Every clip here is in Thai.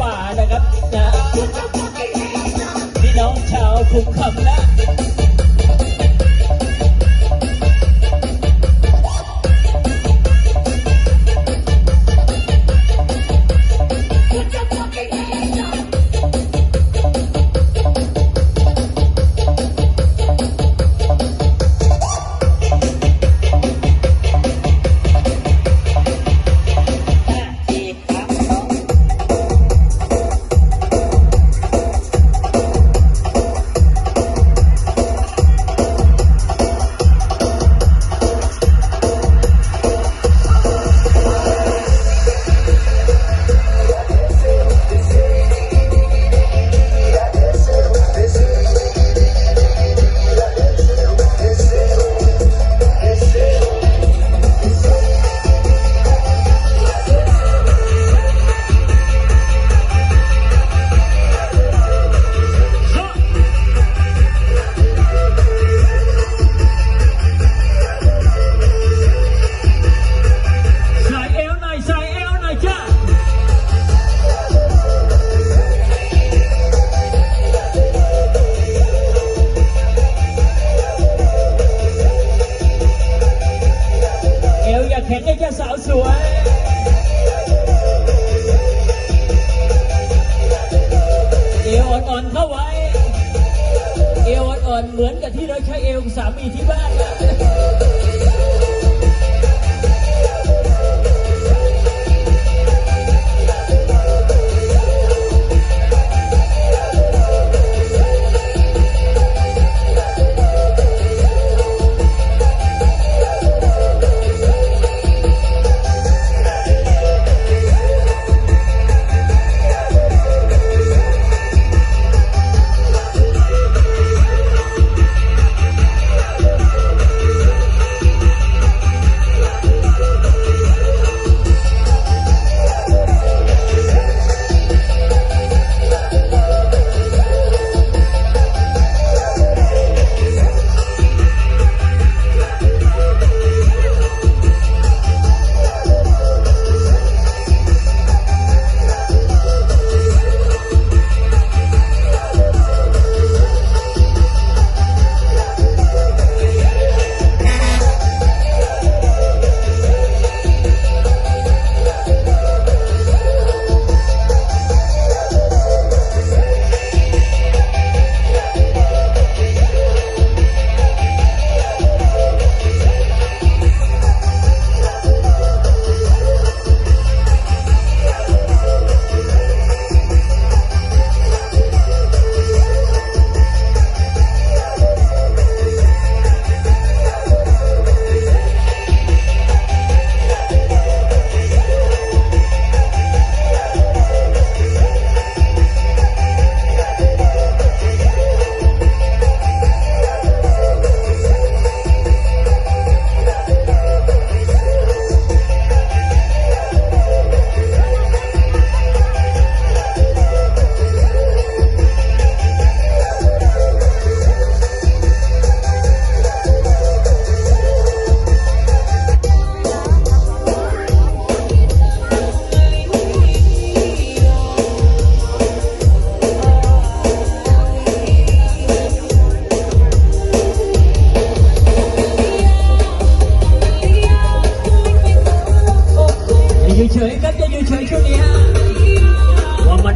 ป่านะครับนะพี่น้องชาวคุ้มคำนะ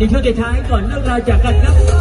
ในช่วงเดชาให้ก่อนเรื่องราวจากกันครับ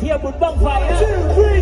เที่ยวบุญบ้องไฟฮะ